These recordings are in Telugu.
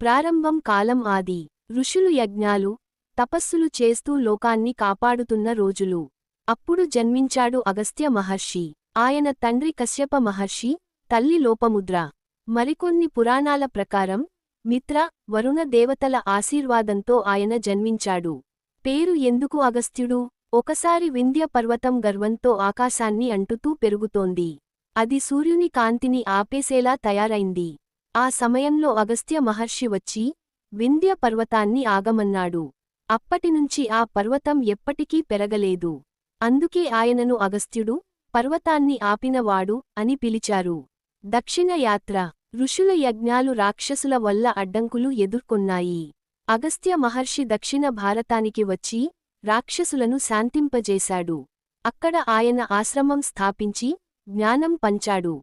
ప్రారంభం కాలం ఆది. ఋషులు యజ్ఞాలు తపస్సులు చేస్తూ లోకాన్ని కాపాడుతున్న రోజులు. అప్పుడు జన్మించాడు అగస్త్య మహర్షి. ఆయన తండ్రి కశ్యప మహర్షి తల్లి లోపముద్ర. మరికొన్ని పురాణాల ప్రకారం మిత్ర వరుణ దేవతల ఆశీర్వాదంతో ఆయన జన్మించాడు. పేరు ఎందుకు అగస్త్యుడు? ఒకసారి వింధ్య పర్వతం గర్వంతో ఆకాశాన్ని అంటుతూ పెరుగుతోంది. అది సూర్యుని కాంతిని ఆపేసేలా తయారైంది. ఆ సమయంలో అగస్త్య మహర్షి వచ్చి వింధ్య పర్వతాన్ని ఆగమన్నాడు. అప్పటినుంచి ఆ పర్వతం ఎప్పటికీ పెరగలేదు. అందుకే ఆయనను అగస్త్యుడు పర్వతాన్ని ఆపినవాడు అని పిలిచారు. దక్షిణ యాత్ర ఋషుల యజ్ఞాలు రాక్షసుల వల్ల అడ్డంకులు ఎదుర్కొన్నాయి. అగస్త్య మహర్షి దక్షిణ భారతానికి వచ్చి రాక్షసులను శాంతింపజేశాడు. అక్కడ ఆయన ఆశ్రమం స్థాపించి జ్ఞానం పంచాడు.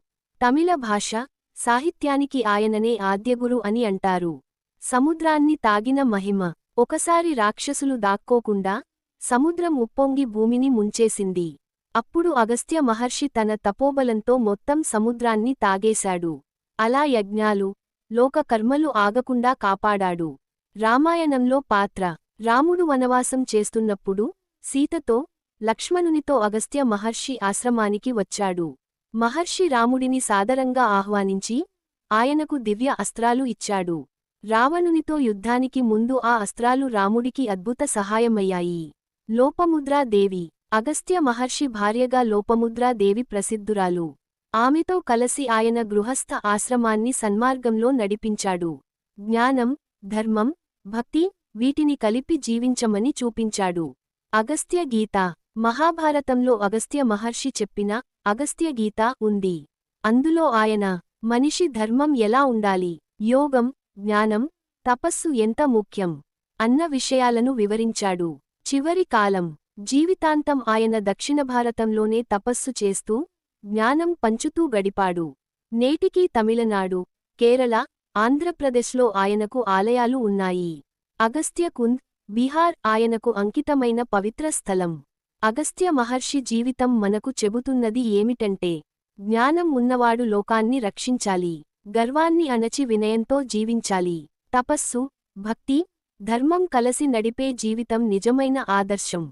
తమిళ భాష సాహిత్యానికి ఆయననే ఆద్యగురు అని అంటారు. సముద్రాన్ని తాగిన మహిమ. ఒకసారి రాక్షసులు దాక్కోకుండా సముద్రం ఉప్పొంగి భూమిని ముంచేసింది. అప్పుడు అగస్త్య మహర్షి తన తపోబలంతో మొత్తం సముద్రాన్ని తాగేశాడు. అలా యజ్ఞాలు లోక కర్మలు ఆగకుండా కాపాడాడు. రామాయణంలో పాత్ర. రాముడు వనవాసం చేస్తున్నప్పుడు సీతతో లక్ష్మణునితో అగస్త్య మహర్షి ఆశ్రమానికి వచ్చాడు. మహర్షి రాముడిని సాదరంగా ఆహ్వానించి ఆయనకు దివ్య అస్త్రాలు ఇచ్చాడు. రావణునితో యుద్ధానికి ముందు ఆ అస్త్రాలు రాముడికి అద్భుత సహాయమయ్యాయి. లోపముద్రాదేవి అగస్త్య మహర్షి భార్యగా లోపముద్రాదేవి ప్రసిద్ధురాలు. ఆమెతో కలసి ఆయన గృహస్థ ఆశ్రమాన్ని సన్మార్గంలో నడిపించాడు. జ్ఞానం ధర్మం భక్తి వీటిని కలిపి జీవించమని చూపించాడు. అగస్త్య గీత మహాభారతంలో అగస్త్య మహర్షి చెప్పిన అగస్త్య గీత ఉంది. అందులో ఆయన మనిషి ధర్మం ఎలా ఉండాలి? యోగం జ్ఞానం తపస్సు ఎంత ముఖ్యం? అన్న విషయాలను వివరించాడు. చివరి కాలం జీవితాంతం ఆయన దక్షిణ భారతంలోనే తపస్సు చేస్తూ జ్ఞానం పంచుతూ గడిపాడు. నేటికీ తమిళనాడు కేరళ ఆంధ్రప్రదేశ్లో ఆయనకు ఆలయాలు ఉన్నాయి. అగస్త్య కుంద్ బీహార్ ఆయనకు అంకితమైన పవిత్ర స్థలం. అగస్త్య మహర్షి జీవితం మనకు చెబుతున్నది ఏమిటంటే జ్ఞానం ఉన్నవాడు లోకాన్ని రక్షించాలి గర్వాన్ని అణచి వినయంతో జీవించాలి. తపస్సు భక్తి ధర్మం కలసి నడిపే జీవితం నిజమైన ఆదర్శం.